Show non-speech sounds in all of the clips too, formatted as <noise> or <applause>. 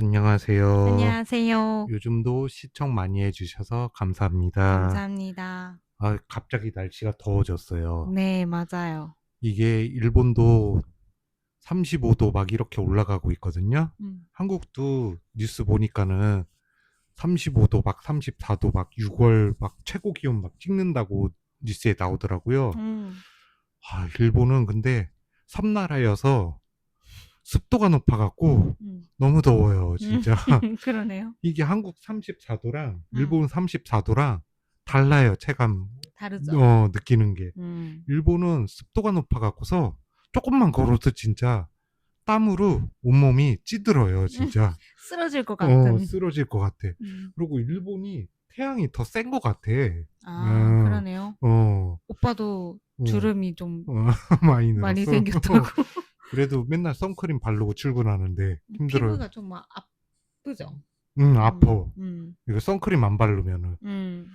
안녕하세요. 안녕하세요. 요즘도 시청 많이 해주셔서 감사합니다. 감사합니다. 아, 갑자기 날씨가 더워졌어요. 네, 맞아요. 이게 일본도 35도 막 이렇게 올라가고 있거든요. 음. 한국도 뉴스 보니까는 35도 막 34도 막 6월 막 최고 기온 막 찍는다고 뉴스에 나오더라고요. 음. 아, 일본은 근데 섬나라여서 습도가 높아갖고 음. 너무 더워요, 진짜. <laughs> 그러네요. 이게 한국 34도랑 음. 일본 34도랑 달라요, 체감. 다르죠. 어, 느끼는 게. 음. 일본은 습도가 높아갖고서 조금만 걸어도 진짜 땀으로 온몸이 찌들어요, 진짜. <laughs> 쓰러질 것 어, 같은. 쓰러질 것 같아. 음. 그리고 일본이 태양이 더 센 것 같아. 아, 음. 그러네요. 어, 오빠도 어. 주름이 좀 어, <laughs> 많이 늘었어. 많이 생겼다고. 그래도 맨날 선크림 바르고 출근하는데 힘들어요. 피부가 좀 막 아프죠. 응, 아파. 음. 이거 선크림 안 바르면은. 음.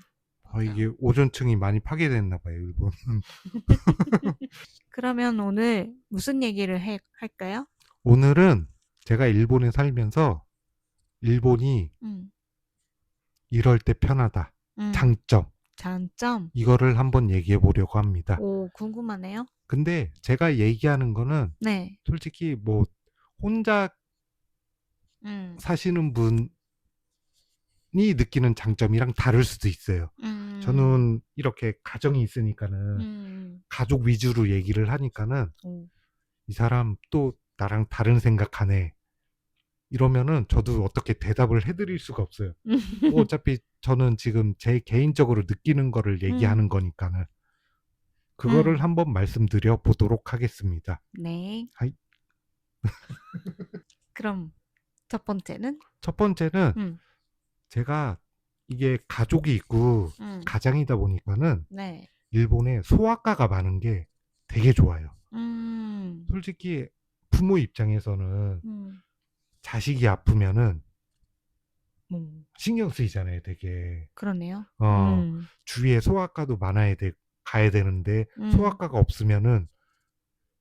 아, 이게 오존층이 많이 파괴됐나 봐요, 일본. <laughs> 그러면 오늘 무슨 얘기를 해, 할까요? 오늘은 제가 일본에 살면서 일본이 음. 이럴 때 편하다. 음. 장점. 장점. 이거를 한번 얘기해 보려고 합니다. 오, 궁금하네요. 근데 제가 얘기하는 거는 네. 솔직히 뭐 혼자 음. 사시는 분이 느끼는 장점이랑 다를 수도 있어요. 음. 저는 이렇게 가정이 있으니까는 음. 가족 위주로 얘기를 하니까는 오. 이 사람 또 나랑 다른 생각하네. 이러면은 저도 어떻게 대답을 해드릴 수가 없어요. 뭐 <laughs> 어차피 저는 지금 제 개인적으로 느끼는 거를 얘기하는 거니까는 그거를 음. 한번 말씀드려 보도록 하겠습니다. 네. 하이. <laughs> 그럼 첫 번째는 첫 번째는 음. 제가 이게 가족이 있고 음. 가장이다 보니까는 네. 일본에 소아과가 많은 게 되게 좋아요. 음. 솔직히 부모 입장에서는 음. 자식이 아프면은 뭐 신경 쓰이잖아요, 되게. 그러네요. 어, 음. 주위에 소아과도 많아야 돼, 가야 되는데, 음. 소아과가 없으면은,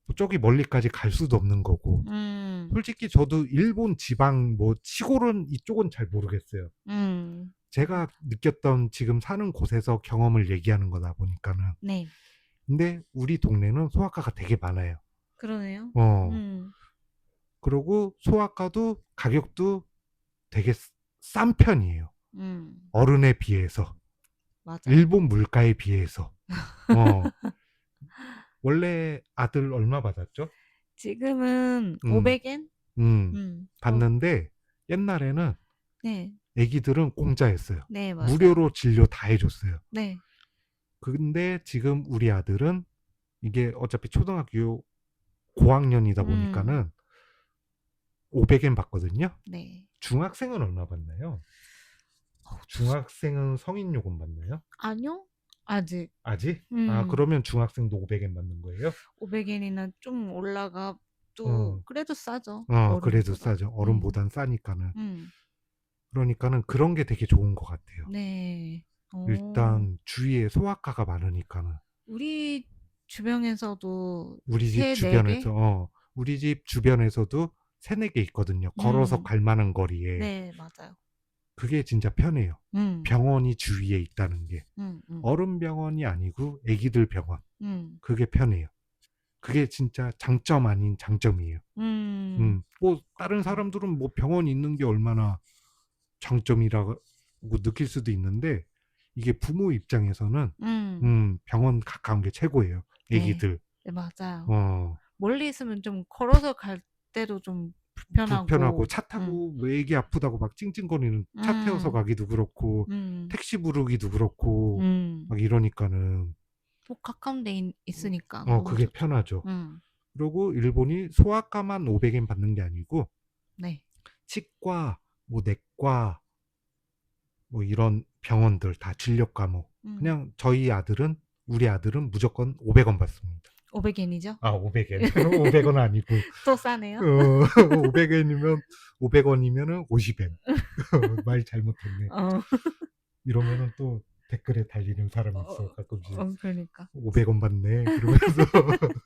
뭐 저기 멀리까지 갈 수도 없는 거고. 음. 솔직히 저도 일본 지방, 뭐, 시골은 이쪽은 잘 모르겠어요. 음. 제가 느꼈던 지금 사는 곳에서 경험을 얘기하는 거다 보니까는. 네. 근데 우리 동네는 소아과가 되게 많아요. 그러네요. 어, 음. 그리고 소아과도 가격도 되게 쓰- 싼 편이에요. 음. 어른에 비해서. 맞아. 일본 물가에 비해서. <laughs> 어. 원래 아들 얼마 받았죠? 지금은 음. 500엔? 음, 음. 어, 받는데 옛날에는 네. 애기들은 공짜였어요. 네, 맞아요. 무료로 진료 다 해줬어요. 네. 근데 지금 우리 아들은 이게 어차피 초등학교 고학년이다 음. 보니까는 500엔 받거든요. 네. 중학생은 얼마 받나요? 어, 중학생은 성인 요금 받나요? 아니요. 아직 아직? 음. 아, 그러면 중학생도 500엔 받는 거예요? 500엔이나 좀 올라가 또 어. 그래도 싸죠. 어, 그래도 어른보다. 싸죠. 어른보단 싸니까는. 음. 그러니까는 그런 게 되게 좋은 것 같아요. 네. 어. 일단 주위에 소아과가 많으니까는 우리 주변에서도 우리 집 세, 네 주변에서 어, 우리 집 주변에서도 세네 개 있거든요. 걸어서 음. 갈 만한 거리에. 네, 맞아요. 그게 진짜 편해요. 음. 병원이 주위에 있다는 게. 음, 음. 어른 병원이 아니고 애기들 병원. 음. 그게 편해요. 그게 진짜 장점 아닌 장점이에요. 음. 음. 뭐 다른 사람들은 뭐 병원 있는 게 얼마나 장점이라고 느낄 수도 있는데 이게 부모 입장에서는 음. 음, 병원 가까운 게 최고예요. 네. 애기들. 네, 맞아요. 어, 멀리 있으면 좀 걸어서 갈 때도 좀 불편하고. 불편하고 차 타고 뭐 애기 아프다고 막 찡찡거리는 차 음. 태워서 가기도 그렇고 음. 택시 부르기도 그렇고 음. 막 이러니까는 뭐 가까운 데 있, 있으니까. 어, 그게 좋죠. 편하죠. 음. 그리고 일본이 소아과만 500엔 받는 게 아니고 네. 치과, 뭐 내과, 뭐 이런 병원들 다 진료 과목. 음. 그냥 저희 아들은 우리 아들은 무조건 500원 받습니다. 500엔이죠? 아, 500엔. 500원 <laughs> 아니고 또 싸네요. 어, 500엔이면 500원이면은 50엔. 말 잘못했네. 어. 이러면은 또 댓글에 달리는 사람이 있어 어, 가끔씩. 어, 그러니까. 500원 받네. 그러면서 <laughs>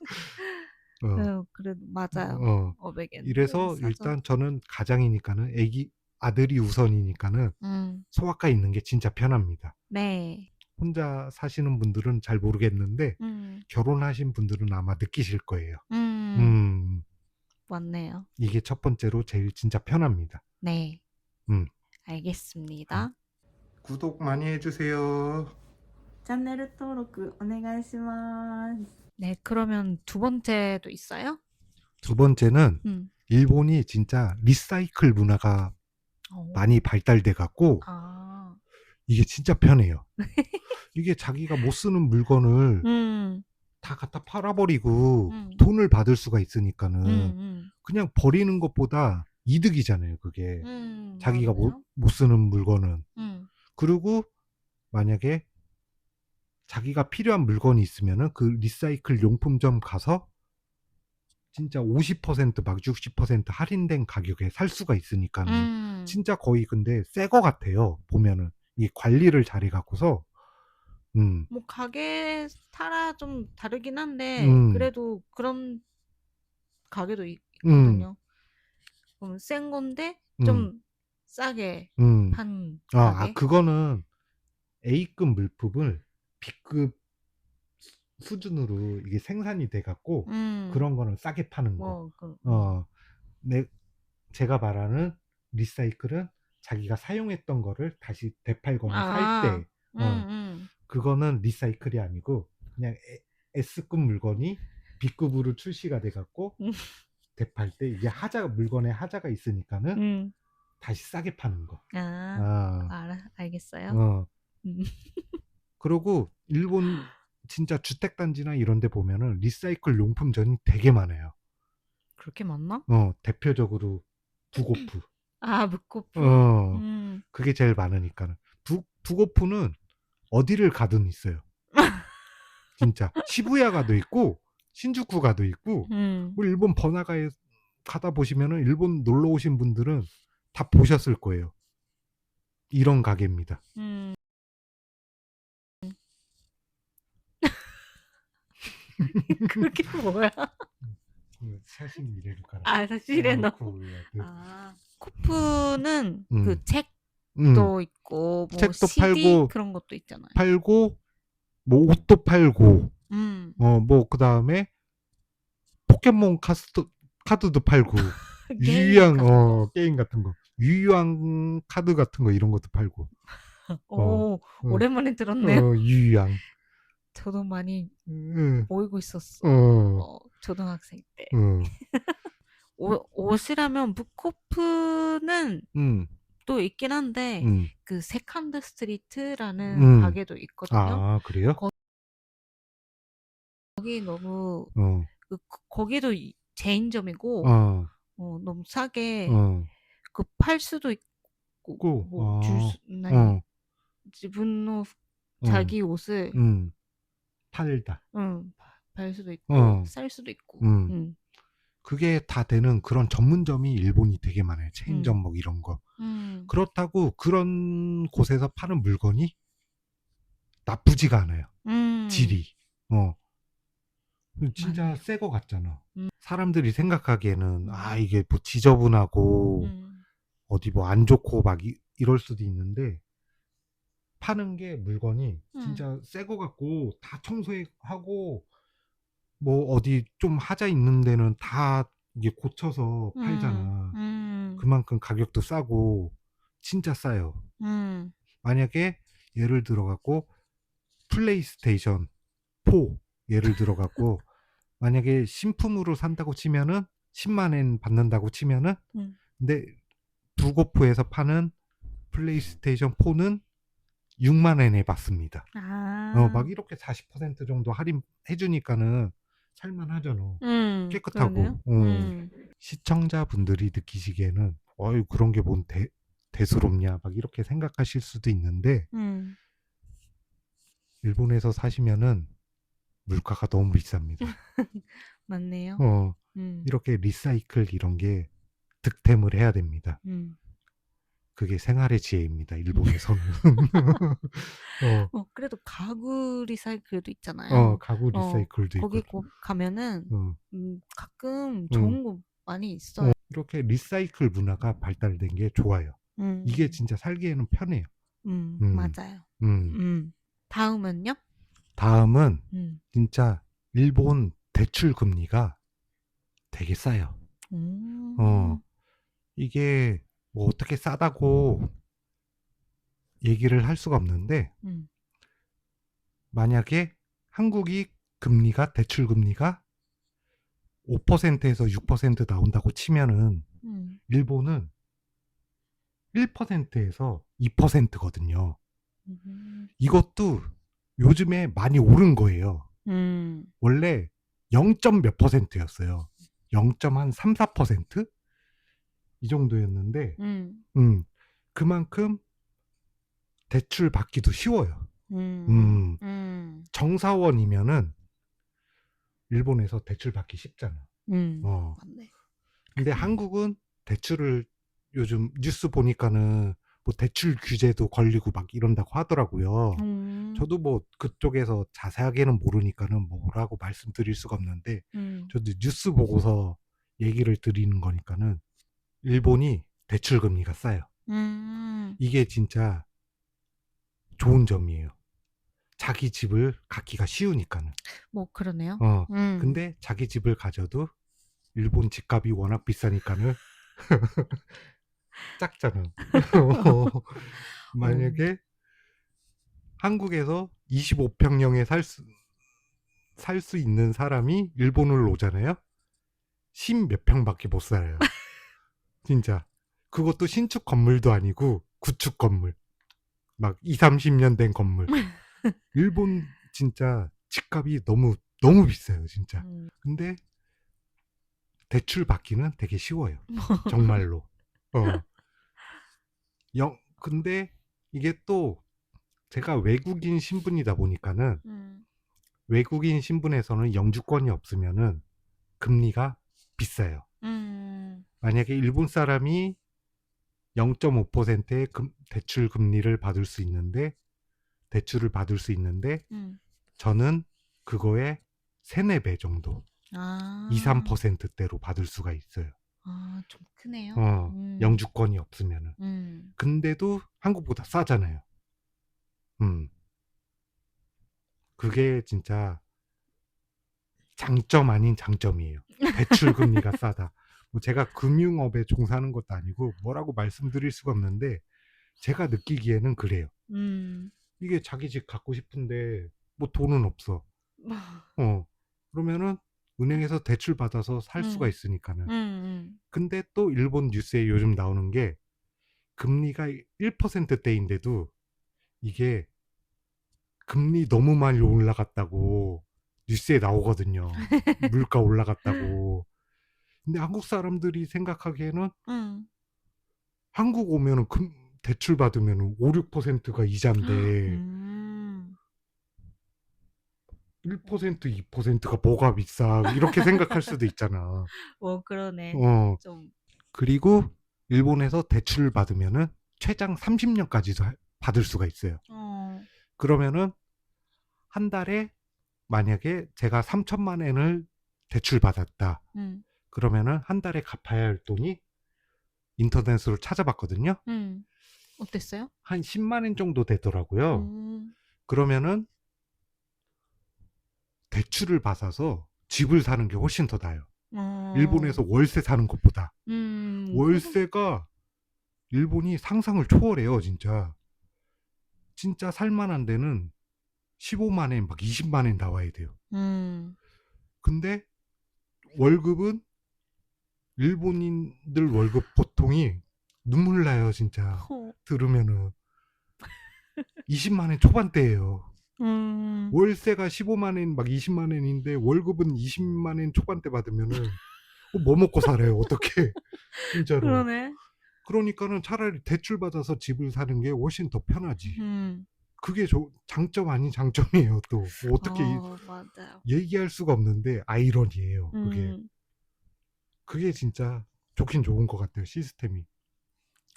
어. 어, 그래도 맞아요. 어. 500엔. 이래서 일단 저는 가장이니까는 애기 아들이 우선이니까는 음. 소아과 있는 게 진짜 편합니다. 네. 혼자 사시는 분들은 잘 모르겠는데 음. 결혼하신 분들은 아마 느끼실 거예요. 음. 음, 맞네요. 이게 첫 번째로 제일 진짜 편합니다. 네. 음. 알겠습니다. 구독 많이 해주세요. チャンネル登録お願いします。 네, 그러면 두 번째도 있어요? 두 번째는 음. 일본이 진짜 리사이클 문화가 어. 많이 발달돼 갖고 아. 이게 진짜 편해요. <laughs> 이게 자기가 못 쓰는 물건을 음. 다 갖다 팔아버리고 음. 돈을 받을 수가 있으니까는 음. 음. 그냥 버리는 것보다 이득이잖아요, 그게. 음. 자기가 못. 못 쓰는 물건은. 음. 그리고 만약에 자기가 필요한 물건이 있으면은 그 리사이클 용품점 가서 진짜 50%막 60% 할인된 가격에 살 수가 있으니까는 음. 진짜 거의 근데 새 거 같아요. 보면은 이 관리를 잘해 갖고서 음. 뭐 가게 따라 좀 다르긴 한데 음. 그래도 그런 가게도 있, 음. 있거든요. 그럼 센 건데 음. 좀 싸게 음. 판 아, 가게. 아, 그거는 A급 물품을 B급 수- 수준으로 이게 생산이 돼 갖고 음. 그런 거는 싸게 파는 거. 뭐 그, 어, 내, 제가 말하는 리사이클은 자기가 사용했던 거를 다시 되팔거나 아. 살 때, 음, 어. 음. 그거는 리사이클이 아니고 그냥 에- S급 물건이 B급으로 출시가 돼 갖고 음. 되팔 때 이게 하자, 물건에 하자가 있으니까는 음. 다시 싸게 파는 거. 아, 아, 알아, 알겠어요. 어. 음. <laughs> 그리고 일본 진짜 주택 단지나 이런 데 보면은 리사이클 용품점이 되게 많아요. 그렇게 많나? 어, 대표적으로 부고프. 아, 묵코프. 어, 음. 그게 제일 많으니까는. 부, 부고프는 어디를 가든 있어요. 진짜. 시부야가도 있고, 신주쿠가도 있고, 음. 우리 일본 번화가에 가다 보시면은 일본 놀러 오신 분들은 다 보셨을 거예요. 이런 가게입니다. 음. <laughs> 그게 뭐야? 사실 미래로 가라. 아, 너. 그, 아, 코프는 음. 그 책도 음, 있고 뭐 책도 CD 팔고 그런 것도 있잖아요. 팔고, 뭐 옷도 팔고, 음. 어, 뭐, 그 다음에 포켓몬 카스트, 카드도 팔고, <laughs> 같은 어, 게임 같은 거. 유유한 카드 같은 거 이런 것도 팔고. <laughs> 오, 어. 오랜만에 들었네요. 어, 유유한. 저도 많이 응, 모이고 있었어. 어, 어, 초등학생 때. 어, 옷, <laughs> 옷이라면 북코프는 음, 또 있긴 한데 음. 그 세컨드 스트리트라는 음. 가게도 있거든요. 아, 그래요? 거기 너무 어, 그, 거- 거기도 이- 제인점이고 어, 어, 너무 싸게 어, 그 팔 수도 있고 고, 뭐 아, 줄 수, 나 어, 지분노 어, 자기 옷을 음, 팔다. 응, 팔 수도 있고 어. 쌀 수도 있고 음. 응. 그게 다 되는 그런 전문점이 일본이 되게 많아요. 체인점 음. 뭐 이런 거. 음. 그렇다고 그런 곳에서 파는 물건이 나쁘지가 않아요. 음. 질이. 어. 진짜 새 거 같잖아. 음. 사람들이 생각하기에는 아 이게 뭐 지저분하고 음. 어디 뭐 안 좋고 막 이, 럴 수도 있는데 파는 게 물건이 음. 진짜 새 거 같고 다 청소하고 뭐 어디 좀 하자 있는 데는 다 이게 고쳐서 팔잖아. 음. 그만큼 가격도 싸고 진짜 싸요. 음. 만약에 예를 들어 갖고 플레이스테이션 4 예를 들어 갖고 <laughs> 만약에 신품으로 산다고 치면은 10만 엔 받는다고 치면은 음. 근데 두고프에서 파는 플레이스테이션 4는 6만 엔에 받습니다. 아. 어, 막 이렇게 40% 정도 할인 해 주니까는 살만 하잖아. 음. 깨끗하고. 어. 음. 시청자분들이 느끼시기에는 어이 그런 게뭔 대, 대수롭냐 막 이렇게 생각하실 수도 있는데 음. 일본에서 사시면은 물가가 너무 비쌉니다. <laughs> 맞네요. 어, 음. 이렇게 리사이클 이런 게 득템을 해야 됩니다. 음. 그게 생활의 지혜입니다. 일본에서는. <laughs> 어, 어, 그래도 가구 리사이클도 있잖아요. 어, 가구 어, 리사이클도 거기 있고. 고, 가면은 어, 음, 가끔 좋은 거 많이 있어요. 어, 이렇게 리사이클 문화가 발달된 게 좋아요. 음, 이게 진짜 살기에는 편해요. 음, 음. 맞아요. 음. 음. 다음은요? 다음은 음. 진짜 일본 대출 금리가 되게 싸요. 음. 어, 이게 뭐 어떻게 싸다고 얘기를 할 수가 없는데 음. 만약에 한국이 금리가 대출 금리가 5%에서 6% 나온다고 치면은 음. 일본은 1%에서 2%거든요. 음. 이것도 요즘에 많이 오른 거예요. 음. 원래 0. 몇 퍼센트였어요. 0.3, 4%? 이 정도였는데, 음. 음, 그만큼 대출 받기도 쉬워요. 음. 음, 음. 정사원이면은 일본에서 대출 받기 쉽잖아. 음. 어. 맞네. 근데 한국은 대출을 요즘 뉴스 보니까는 뭐 대출 규제도 걸리고 막 이런다고 하더라고요. 음. 저도 뭐 그쪽에서 자세하게는 모르니까는 뭐라고 말씀드릴 수가 없는데 음. 저도 뉴스 보고서 얘기를 드리는 거니까는 일본이 대출 금리가 싸요. 음. 이게 진짜 좋은 점이에요. 자기 집을 갖기가 쉬우니까는. 뭐 그러네요. 어. 음. 근데 자기 집을 가져도 일본 집값이 워낙 비싸니까는 <laughs> 작잖아. <laughs> 만약에 한국에서 25평형에 살 수, 살 수 있는 사람이 일본을 오잖아요? 10 몇 평밖에 못 살아요. 진짜. 그것도 신축 건물도 아니고 구축 건물. 막 2, 30년 된 건물. <laughs> 일본 진짜 집값이 너무, 너무 비싸요, 진짜. 음. 근데 대출 받기는 되게 쉬워요. 정말로. 어. <laughs> 영, 근데 이게 또 제가 외국인 신분이다 보니까는 음. 외국인 신분에서는 영주권이 없으면은 금리가 비싸요. 음. 만약에 일본 사람이 0.5%의 금, 대출 금리를 받을 수 있는데 대출을 받을 수 있는데 음. 저는 그거에 3, 4배 정도 아. 2, 3%대로 받을 수가 있어요. 아, 좀 크네요. 어, 음. 영주권이 없으면은. 음. 근데도 한국보다 싸잖아요. 음. 그게 진짜 장점 아닌 장점이에요. 대출 금리가 싸다. 뭐 제가 금융업에 종사하는 것도 아니고 뭐라고 말씀드릴 수가 없는데 제가 느끼기에는 그래요. 음. 이게 자기 집 갖고 싶은데 뭐 돈은 없어. 어. 그러면은 은행에서 대출 받아서 살 수가 음. 있으니까는. 음. 음. 근데 또 일본 뉴스에 요즘 나오는 게 금리가 1%대인데도 이게 금리 너무 많이 올라갔다고 뉴스에 나오거든요. <laughs> 물가 올라갔다고. 근데 한국 사람들이 생각하기에는 음. 한국 오면은 금, 대출 받으면 5, 6%가 이자인데 음. 1%, 2%가 뭐가 비싸 이렇게 생각할 수도 있잖아. 뭐 <laughs> 그러네. 어. 좀. 그리고 일본에서 대출을 받으면은 최장 30년까지도 받을 수가 있어요. 어. 그러면은 한 달에 만약에 제가 3천만 엔을 대출 받았다. 음. 그러면은 한 달에 갚아야 할 돈이 인터넷으로 찾아봤거든요. 음. 어땠어요? 한 10만 엔 정도 되더라고요. 음. 그러면은 대출을 받아서 집을 사는 게 훨씬 더 나아요. 어. 일본에서 월세 사는 것보다. 음. 월세가 일본이 상상을 초월해요, 진짜. 진짜 살만한 데는 15만 엔, 막 20만 엔 나와야 돼요. 음. 근데 월급은 일본인들 월급 보통이 눈물 나요, 진짜. 호. 들으면은 20만 엔 초반대예요. 음. 월세가 15만 엔, 막 20만 엔인데 월급은 20만 엔 초반대 받으면은 어, 뭐 먹고 살아요, 어떻게? 진짜로. 그러네. 그러니까는 차라리 대출 받아서 집을 사는 게 훨씬 더 편하지. 음. 그게 저, 장점 아닌 장점이에요, 또. 뭐 어떻게 이- 어, 맞아요. 얘기할 수가 없는데 아이러니예요, 그게. 음. 그게 진짜 좋긴 좋은 것 같아요, 시스템이.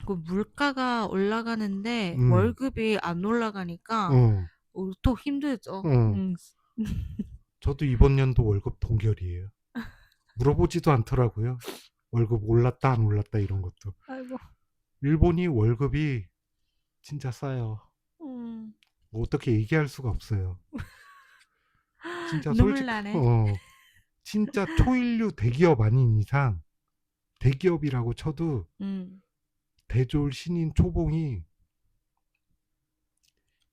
그 물가가 올라가는데 음. 월급이 안 올라가니까 어, 어, 또 힘들죠. 어. 음. <laughs> 저도 이번 연도 월급 동결이에요. 물어보지도 않더라고요. 월급 올랐다 안 올랐다 이런 것도. 아이고. 일본이 월급이 진짜 싸요. 음. 뭐 어떻게 얘기할 수가 없어요. 진짜 <laughs> 눈물 솔직 나네. 어, 진짜 초일류 대기업 아닌 이상 대기업이라고 쳐도 음. 대졸 신인 초봉이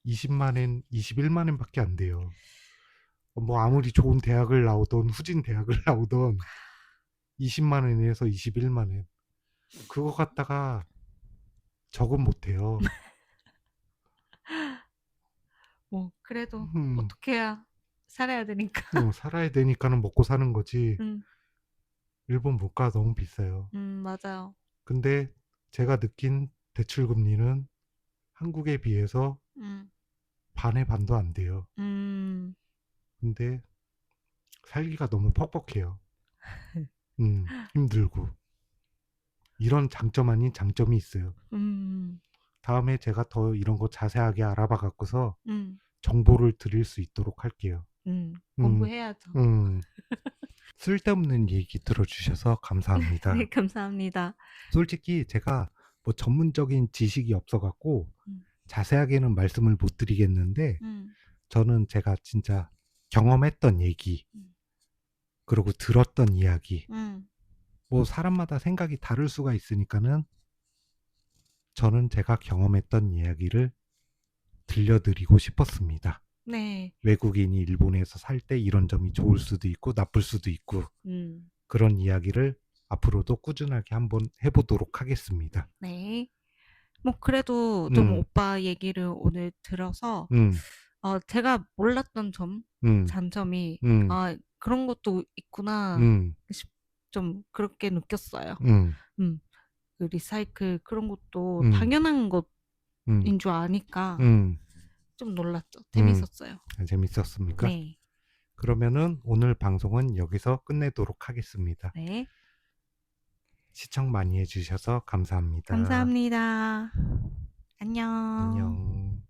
20만 엔, 21만 엔밖에 안 돼요. 뭐 아무리 좋은 대학을 나오던 후진 대학을 <laughs> 나오던 20만 엔에서 21만 엔. 그거 갖다가 적은 못해요. <laughs> 뭐 그래도 음, 어떻게 해야 살아야 되니까. 어, 살아야 되니까는 먹고 사는 거지. 음. 일본 물가 너무 비싸요. 음, 맞아요. 근데 제가 느낀 대출 금리는 한국에 비해서 음. 반의 반도 안 돼요. 음. 근데 살기가 너무 퍽퍽해요. <laughs> 음, 힘들고. 이런 장점 아닌 장점이 있어요. 음. 다음에 제가 더 이런 거 자세하게 알아봐 갖고서 음. 정보를 드릴 수 있도록 할게요. 음. 음, 공부해야죠. 음. 쓸데없는 얘기 들어주셔서 감사합니다. <laughs> 네, 감사합니다. 솔직히 제가 뭐 전문적인 지식이 없어 갖고 음. 자세하게는 말씀을 못 드리겠는데 음. 저는 제가 진짜 경험했던 얘기 음. 그리고 들었던 이야기 음. 뭐 사람마다 생각이 다를 수가 있으니까는 저는 제가 경험했던 이야기를 들려드리고 싶었습니다. 네. 외국인이 일본에서 살 때 이런 점이 좋을 수도 있고 나쁠 수도 있고 음. 그런 이야기를 앞으로도 꾸준하게 한번 해보도록 하겠습니다. 네. 뭐 그래도 좀 음. 오빠 얘기를 오늘 들어서 음, 어, 제가 몰랐던 점, 음, 장점이 음, 아, 그런 것도 있구나. 음, 싶- 좀 그렇게 느꼈어요. 음, 음. 그 리사이클 그런 것도 음. 당연한 것인 음, 줄 아니까 음. 좀 놀랐죠. 재밌었어요. 재밌었습니까? 네. 그러면은 오늘 방송은 여기서 끝내도록 하겠습니다. 네. 시청 많이 해주셔서 감사합니다. 감사합니다. 안녕. 안녕.